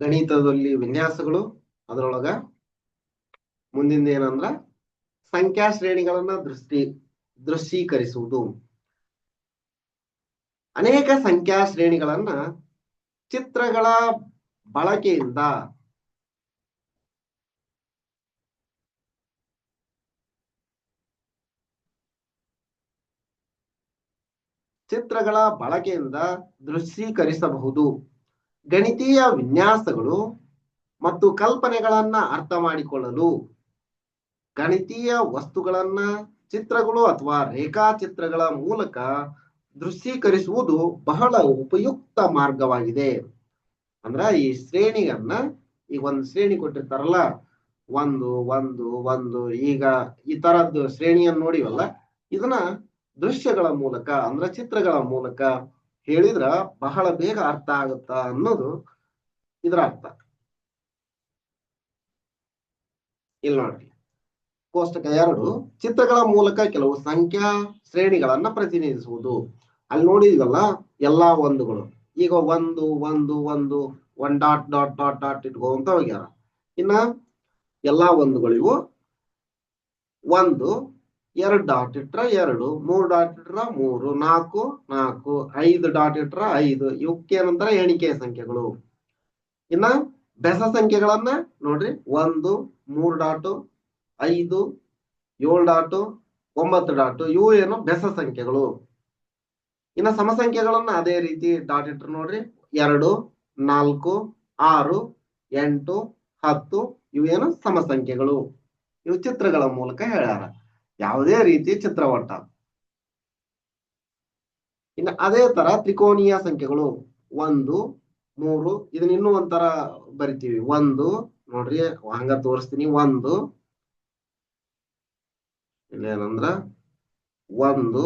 ಗಣಿತದಲ್ಲಿ ವಿನ್ಯಾಸಗಳು ಅದರೊಳಗ ಮುಂದಿನ ಏನಂದ್ರ ಸಂಖ್ಯಾ ಶ್ರೇಣಿಗಳನ್ನ ದೃಷ್ಟಿ, ದೃಶ್ಯೀಕರಿಸುವುದು. ಅನೇಕ ಸಂಖ್ಯಾ ಶ್ರೇಣಿಗಳನ್ನ ಚಿತ್ರಗಳ ಬಳಕೆಯಿಂದ ಚಿತ್ರಗಳ ಬಳಕೆಯಿಂದ ದೃಶ್ಯೀಕರಿಸಬಹುದು. ಗಣಿತೀಯ ವಿನ್ಯಾಸಗಳು ಮತ್ತು ಕಲ್ಪನೆಗಳನ್ನ ಅರ್ಥ ಮಾಡಿಕೊಳ್ಳಲು ಗಣಿತೀಯ ವಸ್ತುಗಳನ್ನ ಚಿತ್ರಗಳು ಅಥವಾ ರೇಖಾಚಿತ್ರಗಳ ಮೂಲಕ ದೃಶ್ಯೀಕರಿಸುವುದು ಬಹಳ ಉಪಯುಕ್ತ ಮಾರ್ಗವಾಗಿದೆ. ಅಂದ್ರ ಈ ಶ್ರೇಣಿಯನ್ನ ಈಗ ಒಂದು ಶ್ರೇಣಿ ಕೊಟ್ಟಿರ್ತಾರಲ್ಲ, ಒಂದು ಒಂದು ಒಂದು, ಈಗ ಈ ತರದ್ದು ಶ್ರೇಣಿಯನ್ನು ನೋಡಿವಲ್ಲ, ಇದನ್ನ ದೃಶ್ಯಗಳ ಮೂಲಕ ಅಂದ್ರ ಚಿತ್ರಗಳ ಮೂಲಕ ಹೇಳಿದ್ರ ಬಹಳ ಬೇಗ ಅರ್ಥ ಆಗುತ್ತ ಅನ್ನೋದು ಇದರ ಅರ್ಥ. ಇಲ್ಲಿ ನೋಡ್ರಿ. ಕೋಷ್ಟಕ ಎರಡು, ಚಿತ್ರಗಳ ಮೂಲಕ ಕೆಲವು ಸಂಖ್ಯಾ ಶ್ರೇಣಿಗಳನ್ನ ಪ್ರತಿನಿಧಿಸುವುದು. ಅಲ್ಲಿ ನೋಡಿದ್ವಲ್ಲ ಎಲ್ಲಾ ಒಂದುಗಳು. ಈಗ ಒಂದು ಒಂದು ಒಂದು one dot dot dot dot ಇಟ್ಕೋ ಅಂತ ಹೋಗ್ಯಾರ. ಇನ್ನ ಎಲ್ಲಾ ಒಂದುಗಳಿವು ಒಂದು ಎರಡು ಡಾಟ್ ಇಟ್ರ ಎರಡು, ಮೂರು ಡಾಟ್ ಇಟ್ರ ಮೂರು, ನಾಲ್ಕು ನಾಲ್ಕು, ಐದು ಡಾಟ್ ಇಟ್ರ ಐದು. ಇವಕ್ಕೆ ಏನಂತಾರ? ಎಣಿಕೆ ಸಂಖ್ಯೆಗಳು. ಇನ್ನ ಬೆಸ ಸಂಖ್ಯೆಗಳನ್ನ ನೋಡ್ರಿ. ಒಂದು, ಮೂರು ಡಾಟು, ಐದು, ಏಳು ಡಾಟು, ಒಂಬತ್ತು ಡಾಟು, ಇವು ಏನು? ಬೆಸ ಸಂಖ್ಯೆಗಳು. ಇನ್ನ ಸಮಸಂಖ್ಯೆಗಳನ್ನ ಅದೇ ರೀತಿ ಡಾಟ್ ಇಟ್ರು ನೋಡ್ರಿ. ಎರಡು, ನಾಲ್ಕು, ಆರು, ಎಂಟು, ಹತ್ತು, ಇವು ಏನು? ಸಮಸಂಖ್ಯೆಗಳು. ಇವು ಚಿತ್ರಗಳ ಮೂಲಕ ಹೇಳ್ಯಾರ. ಯಾವುದೇ ರೀತಿ ಚಿತ್ರವಟ್ಟ ಇನ್ನು ಅದೇ ತರ ತ್ರಿಕೋನೀಯ ಸಂಖ್ಯೆಗಳು ಒಂದು, ಮೂರು, ಇದನ್ನ ಇನ್ನೂ ಒಂಥರ ಬರಿತೀವಿ. ಒಂದು, ನೋಡ್ರಿ, ಹಂಗ ತೋರಿಸ್ತೀನಿ. ಒಂದು, ಇಲ್ಲೇನಂದ್ರ, ಒಂದು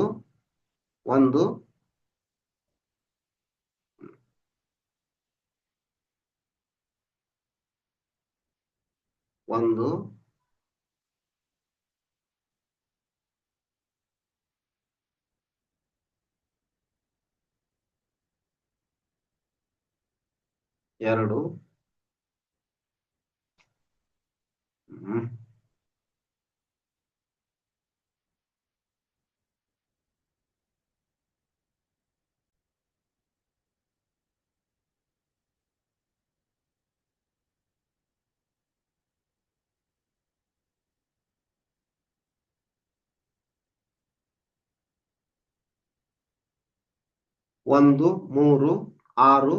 ಒಂದು ಒಂದು ಎರಡು. ಒಂದು ಮೂರು ಆರು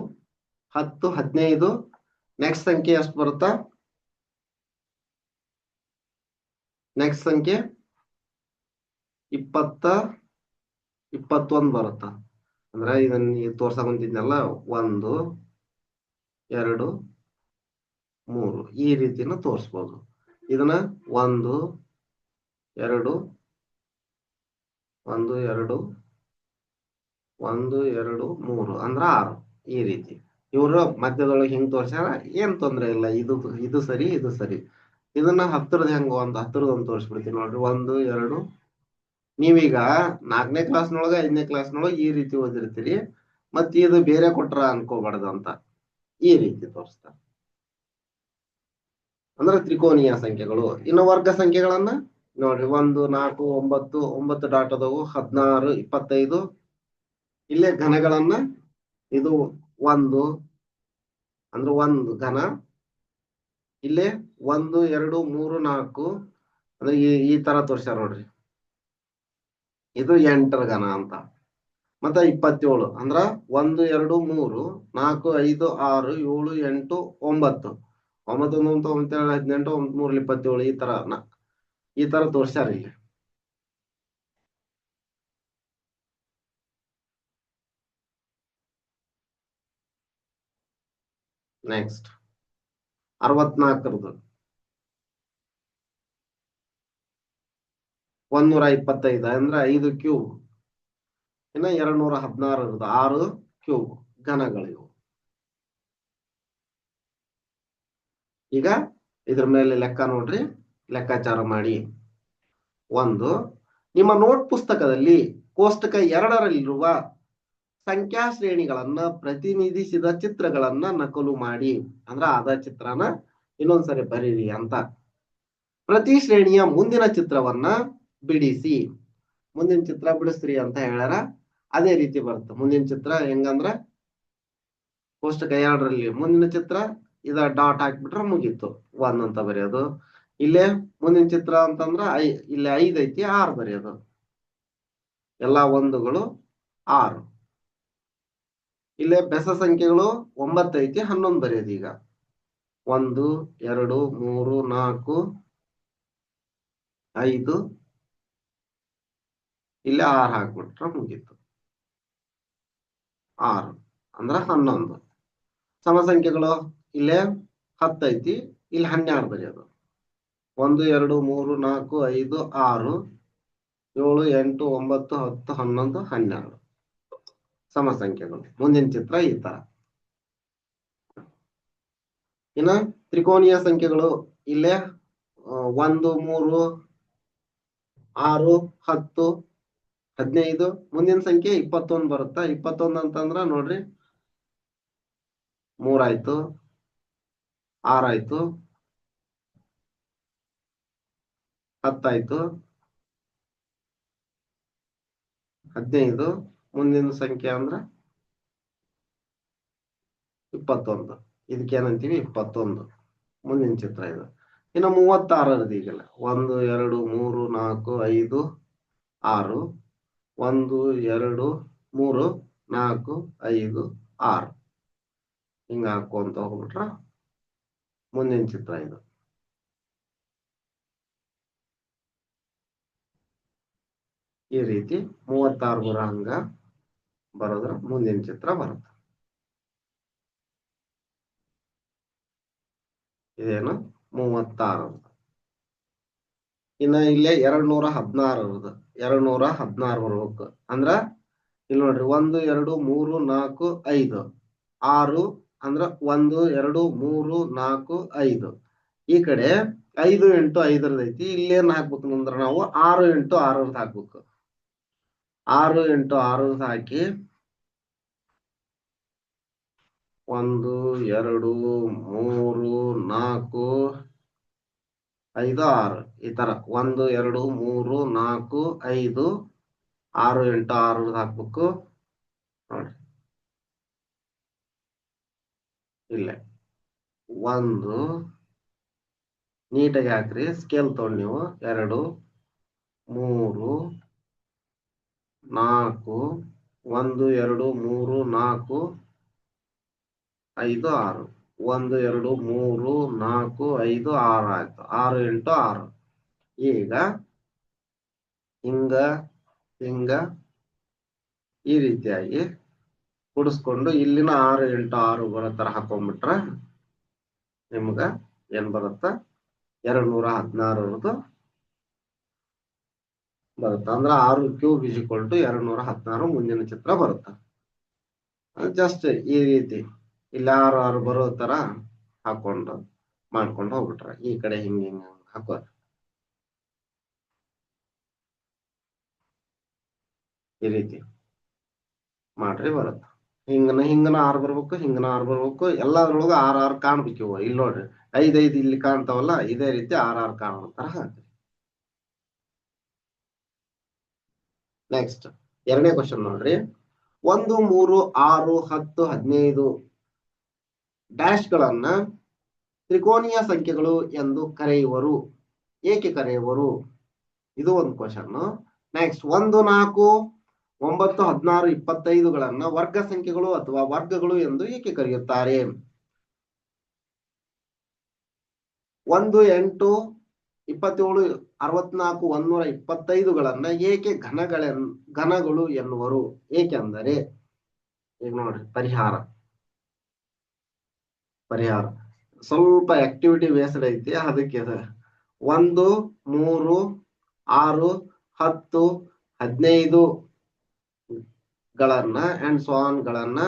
ಹತ್ತು, ಹದಿನೈದು. ನೆಕ್ಸ್ಟ್ ಸಂಖ್ಯೆ ಎಷ್ಟು ಬರುತ್ತಾ? ನೆಕ್ಸ್ಟ್ ಸಂಖ್ಯೆ ಇಪ್ಪತ್ತ, ಇಪ್ಪತ್ತೊಂದು ಬರುತ್ತ? ಅಂದ್ರೆ ಇದನ್ನ ತೋರ್ಸಕ್ ಬಂದಿದ್ನಲ್ಲ ಒಂದು, ಎರಡು, ಮೂರು. ಈ ರೀತಿನ ತೋರಿಸ್ಬೋದು. ಇದನ್ನ ಒಂದು, ಎರಡು ಒಂದು ಎರಡು ಒಂದು, ಎರಡು, ಮೂರು. ಅಂದ್ರೆ ಆರು ಈ ರೀತಿ. ಇವರು ಮಧ್ಯದೊಳಗೆ ಹಿಂಗ್ ತೋರ್ಸ್ಯಾರ? ಏನ್ ತೊಂದ್ರೆ ಇಲ್ಲ, ಇದು ಇದು ಸರಿ ಇದು ಸರಿ. ಇದನ್ನ ಹತ್ತಿರದ ಹೆಂಗ ಒಂದ್ ಹತ್ತಿರದ ಒಂದು ತೋರಿಸ್ಬಿಡ್ತೀನಿ ನೋಡ್ರಿ. ಒಂದು, ಎರಡು. ನೀವೀಗ ನಾಲ್ಕನೇ ಕ್ಲಾಸ್ನೊಳಗ, ಐದನೇ ಕ್ಲಾಸ್ನೊಳಗ ಈ ರೀತಿ ಓದಿರ್ತೀರಿ. ಮತ್ ಇದು ಬೇರೆ ಕೊಟ್ರ ಅನ್ಕೋಬಾರ್ದು ಅಂತ ಈ ರೀತಿ ತೋರಿಸ್ತಾರ. ಅಂದ್ರೆ ತ್ರಿಕೋನೀಯ ಸಂಖ್ಯೆಗಳು. ಇನ್ನು ವರ್ಗ ಸಂಖ್ಯೆಗಳನ್ನ ನೋಡ್ರಿ. ಒಂದು, ನಾಲ್ಕು, ಒಂಬತ್ತು ಒಂಬತ್ತು ಡಾಟ್ ಹದಿನಾರು, ಇಪ್ಪತ್ತೈದು. ಇಲ್ಲೇ ಘನಗಳನ್ನ ಇದು ಒಂದು, ಅಂದ್ರೆ ಒಂದು ಘನ. ಇಲ್ಲೇ ಒಂದು, ಎರಡು, ಮೂರು, ನಾಲ್ಕು, ಅಂದ್ರೆ ಈ ಈ ತರ ತೋರ್ಸ್ಯಾರ ನೋಡ್ರಿ. ಇದು ಎಂಟರ ಘನ ಅಂತ. ಮತ್ತೆ ಇಪ್ಪತ್ತೇಳು, ಅಂದ್ರ ಒಂದು, ಎರಡು, ಮೂರು, ನಾಲ್ಕು, ಐದು, ಆರು, ಏಳು, ಎಂಟು, ಒಂಬತ್ತು. ಒಂಬತ್ತು ಒಂದು ಒಂಬತ್ತು ಒಂಬತ್ತು ಏಳು ಹದಿನೆಂಟು ಒಂಬತ್ತು ಮೂರು ಇಪ್ಪತ್ತೇಳು, ಈ ತರ ಈ ತರ ತೋರ್ಸ್ಯಾರ ಇಲ್ಲಿ. ನೆಕ್ಸ್ಟ್ ಅರವತ್ನಾಲ್ಕರದು. ಒಂದೂರ ಇಪ್ಪತ್ತೈದು ಅಂದ್ರೆ ಐದು ಕ್ಯೂಬ್. ಇನ್ನ ಎರಡ್ ನೂರ ಹದಿನಾರರದು ಆರು ಕ್ಯೂಬ್ ಘನಗಳಿವು. ಈಗ ಇದ್ರ ಮೇಲೆ ಲೆಕ್ಕ ನೋಡ್ರಿ. ಲೆಕ್ಕಾಚಾರ ಮಾಡಿ. ಒಂದು, ನಿಮ್ಮ ನೋಟ್ ಪುಸ್ತಕದಲ್ಲಿ ಕೋಷ್ಟಕ ಎರಡರಲ್ಲಿರುವ ಸಂಖ್ಯಾ ಶ್ರೇಣಿಗಳನ್ನ ಪ್ರತಿನಿಧಿಸಿದ ಚಿತ್ರಗಳನ್ನ ನಕಲು ಮಾಡಿ. ಅಂದ್ರ ಅದ ಚಿತ್ರನ ಇನ್ನೊಂದ್ಸರಿ ಬರೀರಿ ಅಂತ. ಪ್ರತಿ ಶ್ರೇಣಿಯ ಮುಂದಿನ ಚಿತ್ರವನ್ನ ಬಿಡಿಸಿ. ಮುಂದಿನ ಚಿತ್ರ ಬಿಡಿಸ್ರಿ ಅಂತ ಹೇಳ್ಯಾರ. ಅದೇ ರೀತಿ ಬರುತ್ತೆ. ಮುಂದಿನ ಚಿತ್ರ ಹೆಂಗಂದ್ರ? ಕೋಷ್ಟಕ ಎರಡರಲ್ಲಿ ಮುಂದಿನ ಚಿತ್ರ ಇದ ಡಾಟ್ ಹಾಕ್ಬಿಟ್ರೆ ಮುಗೀತು. ಒಂದ್ ಅಂತ ಬರೆಯೋದು. ಇಲ್ಲೇ ಮುಂದಿನ ಚಿತ್ರ ಅಂತಂದ್ರ ಐ, ಇಲ್ಲಿ ಐದ್ ಐತಿ ಆರು ಬರೆಯೋದು. ಎಲ್ಲಾ ಒಂದುಗಳು ಆರು. ಇಲ್ಲೇ ಬೆಸ ಸಂಖ್ಯೆಗಳು ಒಂಬತ್ತು ಐತಿ, ಹನ್ನೊಂದು ಬರೆಯೋದು ಈಗ. ಒಂದು, ಎರಡು, ಮೂರು, ನಾಲ್ಕು, ಐದು. ಇಲ್ಲ ಆರು ಹಾಕ್ಬಿಟ್ರೆ ಮುಗೀತು. ಆರು ಅಂದ್ರೆ ಹನ್ನೊಂದು. ಸಮಸಂಖ್ಯೆಗಳು ಇಲ್ಲೇ ಹತ್ತೈತಿ ಇಲ್ಲಿ ಹನ್ನೆರಡು ಬರೆಯೋದು. ಒಂದು, ಎರಡು, ಮೂರು, ನಾಲ್ಕು, ಐದು, ಆರು, ಏಳು, ಎಂಟು, ಒಂಬತ್ತು, ಹತ್ತು, ಹನ್ನೊಂದು, ಹನ್ನೆರಡು. ಸಮ ಸಂಖ್ಯೆಗಳು ಮುಂದಿನ ಚಿತ್ರ ಈ ತರ. ಇನ್ನ ತ್ರಿಕೋನೀಯ ಸಂಖ್ಯೆಗಳು ಇಲ್ಲೇ ಒಂದು, ಮೂರು, ಆರು, ಹತ್ತು, ಹದಿನೈದು, ಮುಂದಿನ ಸಂಖ್ಯೆ ಇಪ್ಪತ್ತೊಂದು ಬರುತ್ತಾ? ಇಪ್ಪತ್ತೊಂದು ಅಂತಂದ್ರ ನೋಡ್ರಿ, ಮೂರಾಯ್ತು, ಆರಾಯ್ತು, ಹತ್ತಾಯ್ತು, ಹದಿನೈದು ಮುಂದಿನ ಸಂಖ್ಯೆ ಅಂದ್ರ ಇಪ್ಪತ್ತೊಂದು. ಇದಕ್ಕೇನಂತೀವಿ ಇಪ್ಪತ್ತೊಂದು. ಮುಂದಿನ ಚಿತ್ರ ಇದು. ಇನ್ನು ಮೂವತ್ತಾರರದು ಈಗಲ್ಲ. ಒಂದು, ಎರಡು, ಮೂರು, ನಾಲ್ಕು, ಐದು, ಆರು. ಒಂದು, ಎರಡು, ಮೂರು, ನಾಲ್ಕು, ಐದು, ಆರು. ಹಿಂಗ ಹಾಕೊಂತ ಹೋಗ್ಬಿಟ್ರ ಮುಂದಿನ ಚಿತ್ರ ಇದು. ಈ ರೀತಿ ಮೂವತ್ತಾರು ಬರೋ ಹಂಗ ಬರೋದ್ರ ಮುಂದಿನ ಚಿತ್ರ ಬರುತ್ತೆ. ಇದೇನು? ಮೂವತ್ತಾರು ಇನ್ನ ಇಲ್ಲೇ ಎರಡ್ ನೂರ ಹದಿನಾರದು ಎರಡ್ ನೂರ ಹದಿನಾರು ಬರ್ಬೇಕು ಅಂದ್ರ ಇಲ್ಲಿ ನೋಡ್ರಿ, ಒಂದು, ಎರಡು, ಮೂರು, ನಾಲ್ಕು, ಐದು. ಆರು ಅಂದ್ರ ಒಂದು, ಎರಡು, ಮೂರು, ನಾಲ್ಕು, ಐದು. ಈ ಕಡೆ ಐದು ಎಂಟು ಐದರದ್ದು ಐತಿ. ಇಲ್ಲೇನ್ ಹಾಕ್ಬೇಕು ಅಂದ್ರ ನಾವು ಆರು ಎಂಟು ಆರರದ್ದು ಹಾಕ್ಬೇಕು. ಆರು ಎಂಟು ಆರು ಹಾಕಿ ಒಂದು, ಎರಡು, ಮೂರು, ನಾಲ್ಕು, ಐದು, ಆರು. ಈ ತರ. ಒಂದು, ಎರಡು, ಮೂರು, ನಾಲ್ಕು, ಐದು ಆರು ಎಂಟು ಆರು ಹಾಕ್ಬೇಕು. ನೋಡಿ. ಇಲ್ಲೇ. ಒಂದು. ನೀಟಾಗಿ ಹಾಕ್ರಿ. ಸ್ಕೇಲ್ ತಗೊಂಡು ನೀವು. ಎರಡು, ಮೂರು ನಾಲ್ಕು, ಒಂದು, ಎರಡು, ಮೂರು, ನಾಲ್ಕು, ಐದು, ಆರು. ಒಂದು, ಎರಡು, ಮೂರು, ನಾಲ್ಕು, ಐದು, ಆರು ಆಯ್ತು. ಆರು ಎಂಟು, ಆರು. ಈಗ ಹಿಂಗ ಹಿಂಗ ಈ ರೀತಿಯಾಗಿ ಕುಡಿಸ್ಕೊಂಡು ಇಲ್ಲಿನ ಆರು ಎಂಟು, ಆರು ಬರೋ ತರ ಹಾಕೊಂಡ್ಬಿಟ್ರೆ ನಿಮ್ಗ ಏನ್ ಬರುತ್ತ? ಎರಡು ನೂರ ಹದಿನಾರರದು ಬರುತ್ತ. ಅಂದ್ರ ಆರು ಕ್ಯೂಬ್ ಈಕ್ವಲ್ ಟು ಎರಡ್ನೂರ ಹದಿನಾರು ಮುಂದಿನ ಚಿತ್ರ ಬರುತ್ತ. ಜಸ್ಟ್ ಈ ರೀತಿ. ಇಲ್ಲಿ ಆರು ಆರು ಬರೋ ತರ ಹಾಕೊಂಡು ಮಾಡ್ಕೊಂಡು ಹೋಗ್ಬಿಟ್ರ ಈ ಕಡೆ ಹಿಂಗ ಹಿಂಗ ಹಾಕೋ ಈ ರೀತಿ ಮಾಡ್ರಿ ಬರುತ್ತೆ. ಹಿಂಗನ ಹಿಂಗನ ಆರ್ ಬರ್ಬೇಕು, ಹಿಂಗನ ಆರ್ ಬರ್ಬೇಕು. ಎಲ್ಲದ್ರೊಳಗ ಆರ್ ಆರ್ ಕಾಣ್ಬೇಕು ಇವು. ಇಲ್ಲಿ ನೋಡ್ರಿ, ಐದ್ ಐದ್ ಇಲ್ಲಿ ಕಾಣ್ತಾವಲ್ಲ, ಇದೇ ರೀತಿ ಆರ್ ಆರ್ ಕಾಣೋ ತರ ಹಾಕ್ರಿ. ನೆಕ್ಸ್ಟ್ ಎರಡನೇ ಕ್ವಶನ್ ನೋಡ್ರಿ. ಒಂದು, ಮೂರು, ಆರು, ಹತ್ತು, ಹದಿನೈದು ಡ್ಯಾಶ್ ಗಳನ್ನ ತ್ರಿಕೋನೀಯ ಸಂಖ್ಯೆಗಳು ಎಂದು ಕರೆಯುವರು. ಏಕೆ ಕರೆಯುವರು? ಇದು ಒಂದು ಕ್ವಶನ್ ನೆಕ್ಸ್ಟ್ ಒಂದು, ನಾಲ್ಕು, ಒಂಬತ್ತು, ಹದಿನಾರು ಇಪ್ಪತ್ತೈದುಗಳನ್ನ ವರ್ಗ ಸಂಖ್ಯೆಗಳು ಅಥವಾ ವರ್ಗಗಳು ಎಂದು ಏಕೆ ಕರೆಯುತ್ತಾರೆ? ಒಂದು, ಎಂಟು, ಇಪ್ಪತ್ತೇಳು ಅರವತ್ನಾಲ್ಕು ಒಂದೂರ ಇಪ್ಪತ್ತೈದುಗಳನ್ನ ಏಕೆ ಘನಗಳೆ, ಘನಗಳು ಎನ್ನುವರು? ಏಕೆಂದರೆ, ಈಗ ನೋಡ್ರಿ, ಪರಿಹಾರ. ಪರಿಹಾರ. ಸ್ವಲ್ಪ ಆಕ್ಟಿವಿಟಿ ಬೇಸ್ಡ್ ಐತಿ, ಅದಕ್ಕೆ ಅದು. ಒಂದು, ಮೂರು, ಆರು, ಹತ್ತು, ಹದಿನೈದು ಗಳನ್ನ ಅಂಡ್ ಸ್ವಾನ್ ಗಳನ್ನ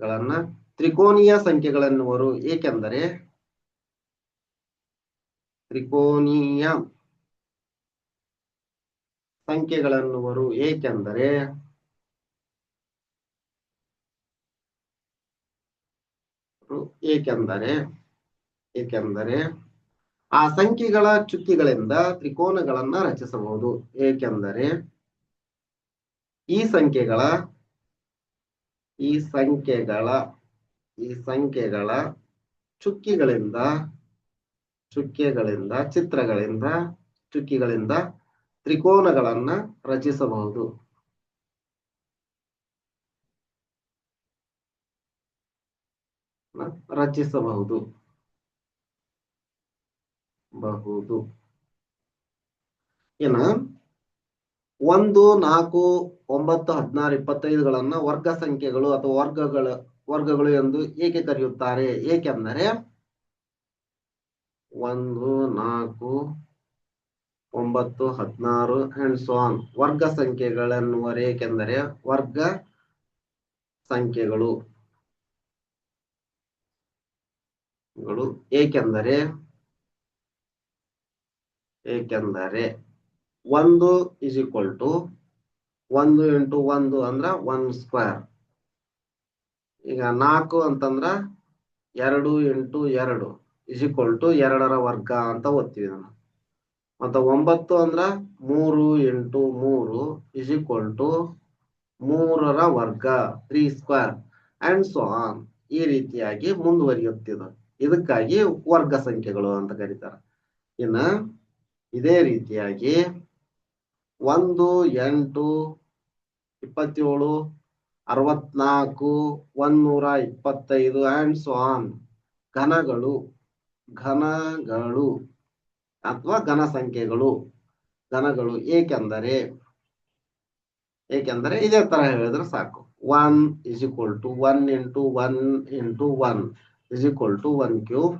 ಗಳನ್ನ ತ್ರಿಕೋನೀಯ ಸಂಖ್ಯೆಗಳೆನ್ನುವರು. ಏಕೆಂದರೆ ತ್ರಿಕೋನೀಯ. ಸಂಖ್ಯೆಗಳನ್ನುವರು ಏಕೆಂದರೆ ಏಕೆಂದರೆ ಏಕೆಂದರೆ ಆ ಸಂಖ್ಯೆಗಳ ಚುಕ್ಕಿಗಳಿಂದ ತ್ರಿಕೋನಗಳನ್ನ ರಚಿಸಬಹುದು. ಏಕೆಂದರೆ ಈ ಸಂಖ್ಯೆಗಳ ಈ ಸಂಖ್ಯೆಗಳ ಈ ಸಂಖ್ಯೆಗಳ ಚುಕ್ಕಿಗಳಿಂದ ಚುಕ್ಕೆಗಳಿಂದ, ಚಿತ್ರಗಳಿಂದ, ಚುಕ್ಕಿಗಳಿಂದ ತ್ರಿಕೋನಗಳನ್ನ ರಚಿಸಬಹುದು. ರಚಿಸಬಹುದು. ಬಹುದು. ಏನ ಒಂದು, ನಾಲ್ಕು, ಒಂಬತ್ತು, ಹದಿನಾರು, ಇಪ್ಪತ್ತೈದುಗಳನ್ನ ವರ್ಗ ಸಂಖ್ಯೆಗಳು ಅಥವಾ ವರ್ಗಗಳ, ವರ್ಗಗಳು ಎಂದು ಏಕೆ ಕರೆಯುತ್ತಾರೆ? ಏಕೆಂದರೆ ಒಂದು, ನಾಲ್ಕು, ಒಂಬತ್ತು, ಹದಿನಾರು ಅಂಡ್ ಸೋನ್ ವರ್ಗ ಸಂಖ್ಯೆಗಳೆನ್ನುವ ಏಕೆಂದರೆ ವರ್ಗ ಸಂಖ್ಯೆಗಳು. ಏಕೆಂದರೆ ಏಕೆಂದರೆ ಒಂದು ಇಸ್ ಈಕ್ವಲ್ ಟು ಒಂದು ಇಂಟು ಒಂದು ಅಂದ್ರ ಒನ್ ಸ್ಕ್ವೇರ್ ಈಗ ನಾಲ್ಕು ಅಂತಂದ್ರ ಎರಡು ಇಂಟು ಎರಡು. ಇಸ್ ಈಕ್ವಲ್ ಟು ಎರಡರ ವರ್ಗ ಅಂತ ಓದ್ತೀವಿ ನಾವು. ಮತ್ತೆ ಒಂಬತ್ತು ಅಂದ್ರ ಮೂರು ಎಂಟು ಮೂರು ಇಸ್ ಈಕ್ವಲ್ ಟು ಮೂರರ ವರ್ಗ three square and so on ಈ ರೀತಿಯಾಗಿ ಮುಂದುವರಿಯುತ್ತಿದೆ. ಇದಕ್ಕಾಗಿ ವರ್ಗ ಸಂಖ್ಯೆಗಳು ಅಂತ ಕರೀತಾರೆ. ಇನ್ನ ಇದೇ ರೀತಿಯಾಗಿ ಒಂದು, ಎಂಟು, ಇಪ್ಪತ್ತೇಳು, ಅರವತ್ನಾಲ್ಕು, ಒಂದೂರ ಇಪ್ಪತ್ತೈದು ಆ್ಯಂಡ್ ಸೊ ಆನ್ ಘನಗಳು ಘನಗಳು ಅಥವಾ ಘನ ಸಂಖ್ಯೆಗಳು. ಘನಗಳು ಏಕೆಂದರೆ ಏಕೆಂದರೆ ಇದೇ ತರ ಹೇಳಿದ್ರೆ ಸಾಕು. One is equal to one into one into one is equal to one cube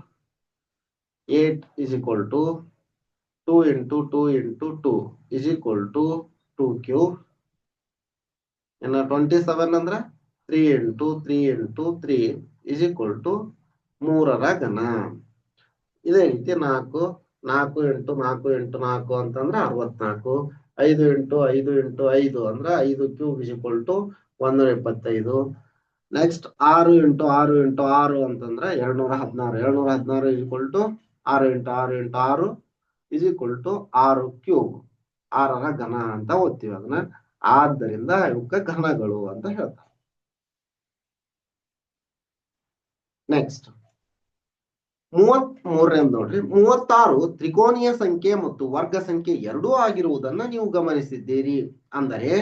eight is equal to two into two into two is equal to two cube ಇನ್ನು ಟ್ವೆಂಟಿ ಸೆವೆನ್ ಅಂದ್ರೆ three into three into three is equal to ಮೂರರ ಘನ. ಇದೇ ರೀತಿ ನಾಲ್ಕು ನಾಲ್ಕು ಎಂಟು ನಾಲ್ಕು ಎಂಟು ನಾಲ್ಕು ಅಂತಂದ್ರೆ ಅರವತ್ನಾಲ್ಕು, ಐದು ಎಂಟು ಐದು ಎಂಟು ಐದು ಅಂದ್ರೆ ಐದು ಕ್ಯೂಬ್ ಇಸ್ ಈಕ್ವಲ್ ಟು ಒಂದೂರ ಇಪ್ಪತ್ತೈದು ನೆಕ್ಸ್ಟ್ ಆರು ಎಂಟು ಆರು ಎಂಟು ಆರು ಅಂತಂದ್ರೆ ಎರಡ್ನೂರ ಹದಿನಾರು ಎರಡ್ನೂರ ಹದಿನಾರು ಇಸ್ ಈಕ್ವಲ್ ಟು ಆರು ಎಂಟು ಆರು ಎಂಟು ಆರು ಇಸ್ ಈಕ್ವಲ್ ಟು ಆರು ಕ್ಯೂಬ್, ಆರರ ಘನ ಅಂತ ಓದ್ತೀವಿ ಅದನ್ನ. ಆದ್ದರಿಂದ ಇವಕ್ಕ ಘನಗಳು ಅಂತ ಹೇಳ್ತಾರೆ. ನೆಕ್ಸ್ಟ್ ಮೂವತ್ ಮೂರನೇದು ನೋಡ್ರಿ, ಮೂವತ್ತಾರು ತ್ರಿಕೋನೀಯ ಸಂಖ್ಯೆ ಮತ್ತು ವರ್ಗ ಸಂಖ್ಯೆ ಎರಡೂ ಆಗಿರುವುದನ್ನ ನೀವು ಗಮನಿಸಿದ್ದೀರಿ. ಅಂದರೆ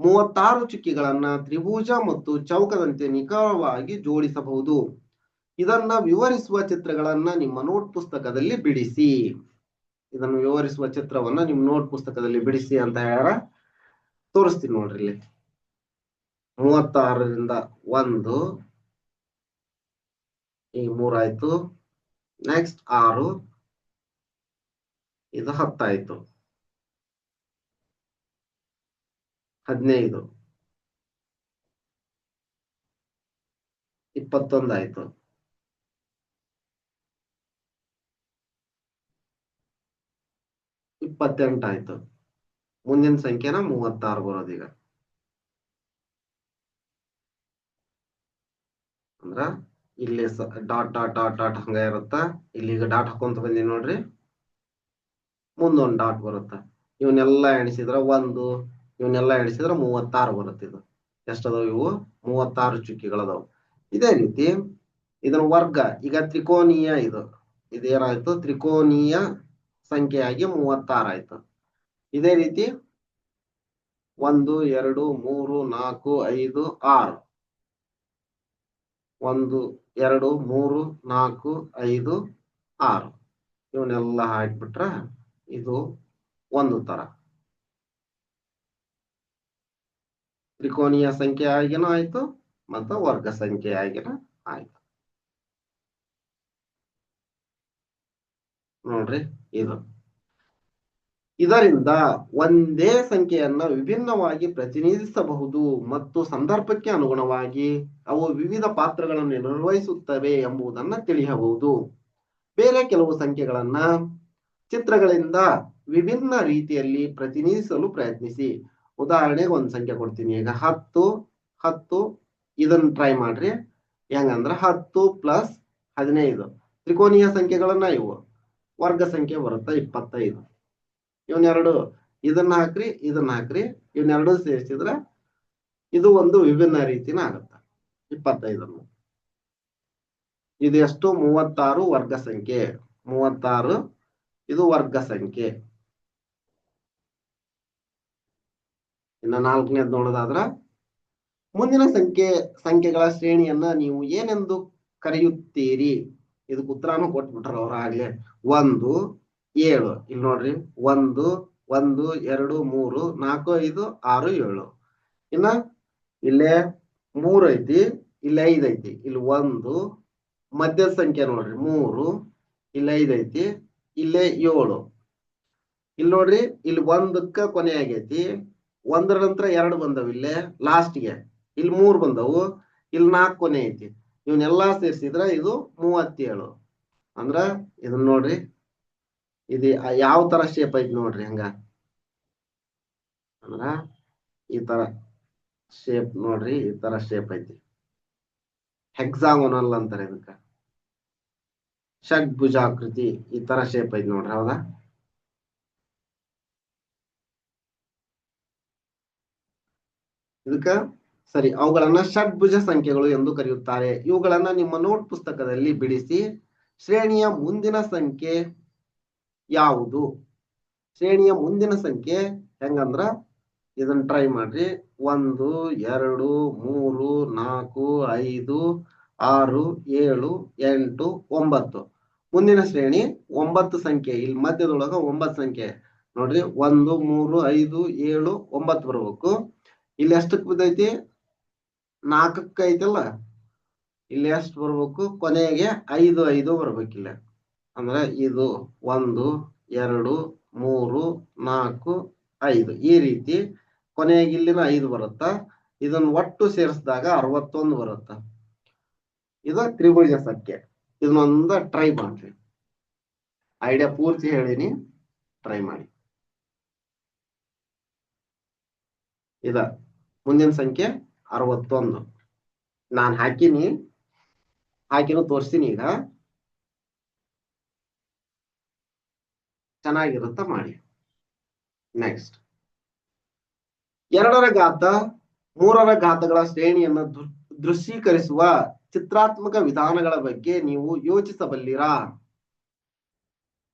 ಮೂವತ್ತಾರು ಚುಕ್ಕಿಗಳನ್ನ ತ್ರಿಭುಜ ಮತ್ತು ಚೌಕದಂತೆ ನಿಖರವಾಗಿ ಜೋಡಿಸಬಹುದು. ಇದನ್ನ ವಿವರಿಸುವ ಚಿತ್ರಗಳನ್ನ ನಿಮ್ಮ ನೋಟ್ ಪುಸ್ತಕದಲ್ಲಿ ಬಿಡಿಸಿ. ಇದನ್ನು ವಿವರಿಸುವ ಚಿತ್ರವನ್ನ ನಿಮ್ಮ ನೋಟ್ ಪುಸ್ತಕದಲ್ಲಿ ಬಿಡಿಸಿ ಅಂತ ಹೇಳ ತೋರಿಸ್ತೀನಿ ನೋಡ್ರಿ ಇಲ್ಲಿ. ಮೂವತ್ತಾರರಿಂದ ಒಂದು ಈ ಮೂರಾಯ್ತು ನೆಕ್ಸ್ಟ್ ಆರು. ಇದು ಹತ್ತಾಯ್ತು. ಹದಿನೈದು. ಇಪ್ಪತ್ತೊಂದಾಯ್ತು ಇಪ್ಪತ್ತೆಂಟಾಯ್ತು ಮುಂದಿನ ಸಂಖ್ಯೆನ ಮೂವತ್ತಾರು ಬರೋದೀಗ ಅಂದ್ರ ಇಲ್ಲಿ ಡಾಟ್ ಡಾಟ್ ಡಾಟ್ ಡಾಟ್ ಹಂಗ ಇರುತ್ತ. ಇಲ್ಲಿ ಈಗ ಡಾಟ್ ಹಾಕೊಂತ ಬಂದಿವಿ ನೋಡ್ರಿ. ಮುಂದೊಂದು ಡಾಟ್ ಬರುತ್ತ. ಇವನ್ನೆಲ್ಲ ಎಣಿಸಿದ್ರ ಒಂದು, ಇವನ್ನೆಲ್ಲ ಎಣಿಸಿದ್ರ ಮೂವತ್ತಾರು ಬರುತ್ತೆ ಇದು. ಎಷ್ಟದಾವ ಇವು? ಮೂವತ್ತಾರು ಚುಕ್ಕಿಗಳದಾವು. ಇದೇ ರೀತಿ ಇದರ ವರ್ಗ, ಈಗ ತ್ರಿಕೋನೀಯ ಇದು. ಇದೇನಾಯ್ತು? ತ್ರಿಕೋನೀಯ ಸಂಖ್ಯೆಯಾಗಿ ಮೂವತ್ತಾರಾಯ್ತು ಇದೇ ರೀತಿ ಒಂದು, ಎರಡು, ಮೂರು, ನಾಲ್ಕು, ಐದು, ಆರು. ಒಂದು ಎರಡು, ಮೂರು, ನಾಲ್ಕು, ಐದು, ಆರು. ಇವನ್ನೆಲ್ಲ ಹಾಕ್ಬಿಟ್ರ ಇದು ಒಂದು ತರ ತ್ರಿಕೋನೀಯ ಸಂಖ್ಯೆ ಆಗಿನ ಆಯ್ತು ಮತ್ತು ವರ್ಗ ಸಂಖ್ಯೆ ಆಗಿನ ಆಯ್ತು. ನೋಡ್ರಿ ಇದು. ಇದರಿಂದ ಒಂದೇ ಸಂಖ್ಯೆಯನ್ನ ವಿಭಿನ್ನವಾಗಿ ಪ್ರತಿನಿಧಿಸಬಹುದು ಮತ್ತು ಸಂದರ್ಭಕ್ಕೆ ಅನುಗುಣವಾಗಿ ಅವು ವಿವಿಧ ಪಾತ್ರಗಳನ್ನು ನಿರ್ವಹಿಸುತ್ತವೆ ಎಂಬುದನ್ನ ತಿಳಿಯಬಹುದು. ಬೇರೆ ಕೆಲವು ಸಂಖ್ಯೆಗಳನ್ನ ಚಿತ್ರಗಳಿಂದ ವಿಭಿನ್ನ ರೀತಿಯಲ್ಲಿ ಪ್ರತಿನಿಧಿಸಲು ಪ್ರಯತ್ನಿಸಿ. ಉದಾಹರಣೆಗೆ ಒಂದು ಸಂಖ್ಯೆ ಕೊಡ್ತೀನಿ. ಈಗ ಹತ್ತು ಹತ್ತು ಇದನ್ನು ಟ್ರೈ ಮಾಡ್ರಿ. ಹೆಂಗಂದ್ರೆ ಹತ್ತು ಪ್ಲಸ್ ಹದಿನೈದು. ತ್ರಿಕೋನೀಯ ಸಂಖ್ಯೆಗಳನ್ನ ಇವು. ವರ್ಗ ಸಂಖ್ಯೆ ಬರುತ್ತೆ ಇಪ್ಪತ್ತೈದು. ಇವನ್ನೆರಡು ಇದನ್ನ ಹಾಕ್ರಿ ಇದನ್ನ ಹಾಕ್ರಿ, ಇವನ್ನೆರಡು ಸೇರಿಸಿದ್ರೆ ಇದು ಒಂದು ವಿಭಿನ್ನ ರೀತಿನ ಆಗತ್ತ. ಇಪ್ಪತ್ತೈದನ್ನು. ಇದು ಎಷ್ಟು ಮೂವತ್ತಾರು ವರ್ಗ ಸಂಖ್ಯೆ. ಮೂವತ್ತಾರು, ಇದು ವರ್ಗ ಸಂಖ್ಯೆ. ಇನ್ನ ನಾಲ್ಕನೇದ್ ನೋಡೋದಾದ್ರ, ಮುಂದಿನ ಸಂಖ್ಯೆ, ಸಂಖ್ಯೆಗಳ ಶ್ರೇಣಿಯನ್ನ ನೀವು ಏನೆಂದು ಕರೆಯುತ್ತೀರಿ? ಇದಕ್ಕೆ ಉತ್ತರಾನು ಕೊಟ್ಬಿಟ್ರ ಅವ್ರ ಆಗ್ಲೇ. ಒಂದು ಏಳು. ಇಲ್ಲಿ ನೋಡ್ರಿ, ಒಂದು ಒಂದು, ಎರಡು, ಮೂರು, ನಾಲ್ಕು, ಐದು, ಆರು, ಏಳು. ಇನ್ನ ಇಲ್ಲೇ ಮೂರ್ ಐತಿ, ಇಲ್ಲಿ ಐದ್ ಐತಿ. ಇಲ್ಲಿ ಒಂದು ಮಧ್ಯ ಸಂಖ್ಯೆ ನೋಡ್ರಿ, ಮೂರು, ಇಲ್ಲಿ ಐದ್ ಐತಿ, ಇಲ್ಲೇ ಏಳು. ಇಲ್ಲಿ ನೋಡ್ರಿ ಇಲ್ಲಿ ಒಂದಕ್ಕ ಕೊನೆ ಆಗೈತಿ. ಒಂದರ ನಂತರ ಎರಡು ಬಂದವು ಇಲ್ಲೇ, ಲಾಸ್ಟ್ಗೆ. ಇಲ್ಲಿ ಮೂರ್ ಬಂದವು ಇಲ್ಲಿ ನಾಲ್ಕು ಕೊನೆ ಐತಿ. ಇವನ್ನೆಲ್ಲಾ ಸೇರಿಸಿದ್ರ ಇದು ಮೂವತ್ತೇಳು. ಅಂದ್ರ ಇದನ್ನ ನೋಡ್ರಿ ಇದು ಯಾವ ತರ ಶೇಪ್ ಐತಿ ನೋಡ್ರಿ ಹಂಗ? ಅಂದ್ರ ಈ ತರ ಶೇಪ್ ನೋಡ್ರಿ, ಈ ತರ ಶೇಪ್ ಐತಿ. ಹೆಕ್ಸಾಗೋನಲ್ ಅಂತಾರೆ ಇದಕ್ಕ. ಷಡ್ಭುಜಾಕೃತಿ ಈ ತರ ಶೇಪ್ ಐತಿ ನೋಡ್ರಿ, ಹೌದಾ? ಇದಕ್ಕ ಸರಿ, ಅವುಗಳನ್ನ ಷಡ್ಭುಜ ಸಂಖ್ಯೆಗಳು ಎಂದು ಕರೆಯುತ್ತಾರೆ. ಇವುಗಳನ್ನ ನಿಮ್ಮ ನೋಟ್ ಪುಸ್ತಕದಲ್ಲಿ ಬಿಡಿಸಿ ಶ್ರೇಣಿಯ ಮುಂದಿನ ಸಂಖ್ಯೆ ಯಾವುದು? ಶ್ರೇಣಿಯ ಮುಂದಿನ ಸಂಖ್ಯೆ ಹೆಂಗಂದ್ರ? ಇದನ್ನ ಟ್ರೈ ಮಾಡ್ರಿ. ಒಂದು, ಎರಡು, ಮೂರು, ನಾಲ್ಕು, ಐದು, ಆರು, ಏಳು, ಎಂಟು, ಒಂಬತ್ತು. ಮುಂದಿನ ಶ್ರೇಣಿ ಒಂಬತ್ತು ಸಂಖ್ಯೆ. ಇಲ್ಲಿ ಮಧ್ಯದೊಳಗ ಒಂಬತ್ತು ಸಂಖ್ಯೆ. ನೋಡ್ರಿ, ಒಂದು, ಮೂರು, ಐದು, ಏಳು, ಒಂಬತ್ತು ಬರ್ಬೇಕು. ಇಲ್ಲಿ ಎಷ್ಟಕ್ ಬಿದ್ದೈತಿ? ನಾಲ್ಕಕ್ಕೆ ಐತಲ್ಲ ಇಲ್ಲಿ ಎಷ್ಟು ಬರ್ಬೇಕು? ಕೊನೆಗೆ ಐದು ಐದು ಬರ್ಬೇಕಿಲ್ಲ. ಅಂದ್ರೆ ಇದು ಒಂದು, ಎರಡು, ಮೂರು, ನಾಲ್ಕು, ಐದು. ಈ ರೀತಿ ಕೊನೆಗೆ ಇಲ್ಲಿನ ಐದು ಬರುತ್ತ? ಇದನ್ನ ಒಟ್ಟು ಸೇರಿಸಿದಾಗ ಅರವತ್ತೊಂದು ಬರುತ್ತ? ಇದು ತ್ರಿಭುಜ ಸಂಖ್ಯೆ. ಇದನ್ನೊಂದು ಟ್ರೈ ಮಾಡ್ರಿ. ಐಡಿಯಾ ಪೂರ್ತಿ ಹೇಳಿನಿ. ಟ್ರೈ ಮಾಡಿ. ಇದ ಮುಂದಿನ ಸಂಖ್ಯೆ ಅರವತ್ತೊಂದು. ನಾನ್ ಹಾಕಿನಿ. ಹಾಕಿನೂ ತೋರಿಸ್ತೀನಿ ಈಗ. ಚೆನ್ನಾಗಿರುತ್ತ ಮಾಡಿ. ನೆಕ್ಸ್ಟ್ ಎರಡರ ಘಾತ, ಮೂರರ ಘಾತಗಳ ಶ್ರೇಣಿಯನ್ನು ದೃಶ್ಯೀಕರಿಸುವ ಚಿತ್ರಾತ್ಮಕ ವಿಧಾನಗಳ ಬಗ್ಗೆ ನೀವು ಯೋಚಿಸಬಲ್ಲಿರಾ?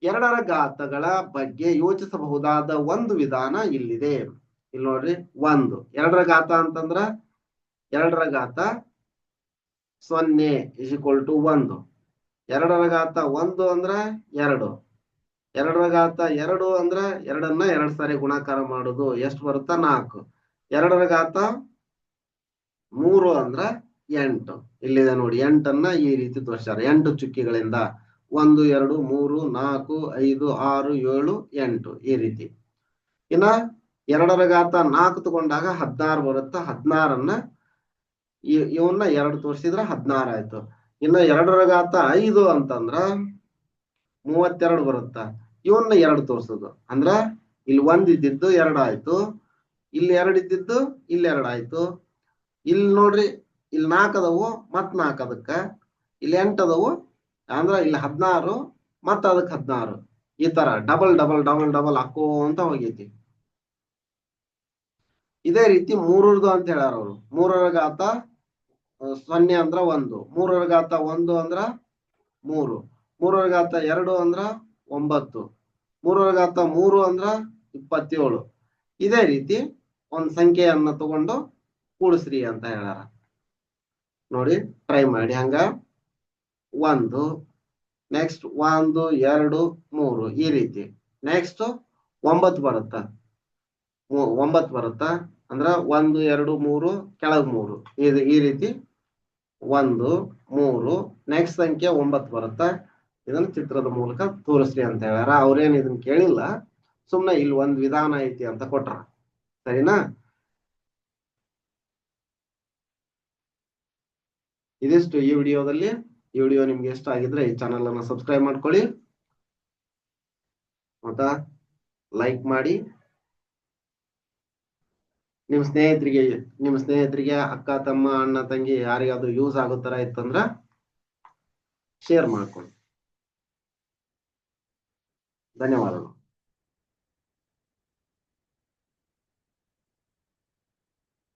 ಎರಡರ ಘಾತಗಳ ಬಗ್ಗೆ ಯೋಚಿಸಬಹುದಾದ ಒಂದು ವಿಧಾನ ಇಲ್ಲಿದೆ. ಇಲ್ಲಿ ನೋಡ್ರಿ, ಒಂದು. ಎರಡರ ಘಾತ ಅಂತಂದ್ರ? ಎರಡರ ಘಾತ ಸೊನ್ನೆ ಇಸ್ ಈಕ್ವಲ್ ಟು ಒಂದು. ಎರಡರ ಘಾತ ಒಂದು ಅಂದ್ರ ಎರಡು. ಎರಡರ ಘಾತ ಎರಡು ಅಂದ್ರ ಎರಡನ್ನ ಎರಡ್ ಸಾರಿ ಗುಣಾಕಾರ ಮಾಡುದು. ಎಷ್ಟು ಬರುತ್ತ? ನಾಲ್ಕು. ಎರಡರ ಘಾತ ಮೂರು ಅಂದ್ರ ಎಂಟು. ಇಲ್ಲಿದೆ ನೋಡಿ, ಎಂಟನ್ನ ಈ ರೀತಿ ತೋರಿಸ್ತಾರೆ ಎಂಟು ಚುಕ್ಕಿಗಳಿಂದ ಒಂದು, ಎರಡು, ಮೂರು, ನಾಲ್ಕು, ಐದು, ಆರು, ಏಳು, ಎಂಟು ಈ ರೀತಿ. ಇನ್ನ ಎರಡರ ಘಾತ ನಾಲ್ಕು ತಗೊಂಡಾಗ ಹದಿನಾರು ಬರುತ್ತ? ಹದಿನಾರನ್ನ ಇವನ್ನ ಎರಡು ತೋರಿಸಿದ್ರ ಹದಿನಾರು ಆಯ್ತು. ಇನ್ನ ಎರಡರ ಘಾತ ಐದು ಅಂತಂದ್ರ ಮೂವತ್ತೆರಡು ಬರುತ್ತ? ಇವನ್ನ ಎರಡು ತೋರ್ಸೋದು. ಅಂದ್ರ ಇಲ್ಲಿ ಒಂದ್ ಇದ್ದಿದ್ದು ಎರಡು ಆಯ್ತು, ಇಲ್ಲಿ ಎರಡು ಇದ್ದಿದ್ದು ಇಲ್ಲಿ ಎರಡು ಆಯ್ತು. ಇಲ್ಲಿ ನೋಡ್ರಿ, ಇಲ್ಲಿ ನಾಲ್ಕು ಅದವು ಮತ್ ನಾಲ್ಕು ಅದಕ್ಕ. ಇಲ್ಲಿ ಎಂಟು ಅದಾವು, ಅಂದ್ರ ಇಲ್ಲಿ ಹದಿನಾರು ಮತ್ ಅದಕ್ಕೆ ಹದಿನಾರು. ಈ ತರ ಡಬಲ್ ಡಬಲ್ ಡಬಲ್ ಡಬಲ್ ಹಾಕೋಂತ ಹೋಗೈತಿ. ಇದೇ ರೀತಿ ಮೂರರದು ಅಂತ ಹೇಳ್ಯಾರ ಅವರು. ಮೂರರ ಘಾತ ಸೊನ್ನೆ ಅಂದ್ರ ಒಂದು. ಮೂರರ ಘಾತ ಒಂದು ಅಂದ್ರ ಮೂರು. ಮೂರರ ಘಾತ ಎರಡು ಅಂದ್ರ ಒಂಬತ್ತು. ಮೂರರ ಘಾತ ಮೂರು ಅಂದ್ರ ಇಪ್ಪತ್ತೇಳು. ಇದೇ ರೀತಿ ಒಂದ್ ಸಂಖ್ಯೆಯನ್ನ ತಗೊಂಡು ಕೂಡಿಸ್ರಿ ಅಂತ ಹೇಳ್ಯಾರ. ನೋಡಿ ಟ್ರೈ ಮಾಡಿ ಹಂಗ. ಒಂದು ನೆಕ್ಸ್ಟ್ ಒಂದು, ಎರಡು, ಮೂರು, ಈ ರೀತಿ. ನೆಕ್ಸ್ಟ್ ಒಂಬತ್ತು ಬರುತ್ತ. ಒಂಬತ್ತು ಬರುತ್ತ. ಅಂದ್ರ ಒಂದು, ಎರಡು, ಮೂರು, ಕೆಳಗ್ ಮೂರು. ಇದು ಈ ರೀತಿ ಒಂದು, ಮೂರು ನೆಕ್ಸ್ಟ್ ಸಂಖ್ಯೆ ಒಂಬತ್ತು ಬರುತ್ತ. ಇದನ್ನ ಚಿತ್ರದ ಮೂಲಕ ತೋರಿಸ್ರಿ ಅಂತ ಹೇಳ್ಯಾರ. ಅವ್ರೇನ್ ಇದನ್ನ ಕೇಳಿಲ್ಲ. ಸುಮ್ನೆ ಇಲ್ಲಿ ಒಂದ್ ವಿಧಾನ ಐತಿ ಅಂತ ಕೊಟ್ರ. ಸರಿನಾ? ಇದಿಷ್ಟು ಈ ವಿಡಿಯೋದಲ್ಲಿ. ಈ ವಿಡಿಯೋ ನಿಮ್ಗೆ ಇಷ್ಟ ಆಗಿದ್ರೆ ಈ ಚಾನೆಲ್ ಅನ್ನ ಸಬ್ಸ್ಕ್ರೈಬ್ ಮಾಡ್ಕೊಳ್ಳಿ. ಮತ್ತ ಲೈಕ್ ಮಾಡಿ. ನಿಮ್ಮ ಸ್ನೇಹಿತರಿಗೆ ನಿಮ್ಮ ಸ್ನೇಹಿತರಿಗೆ ಅಕ್ಕ, ತಮ್ಮ, ಅಣ್ಣ, ತಂಗಿ ಯಾರಿಗಾದ್ರೂ ಯೂಸ್ ಆಗೋ ತರ ಇತ್ತಂದ್ರ ಶೇರ್ ಮಾಡ್ಕೊಳ್ಳಿ ధన్యవాదాలు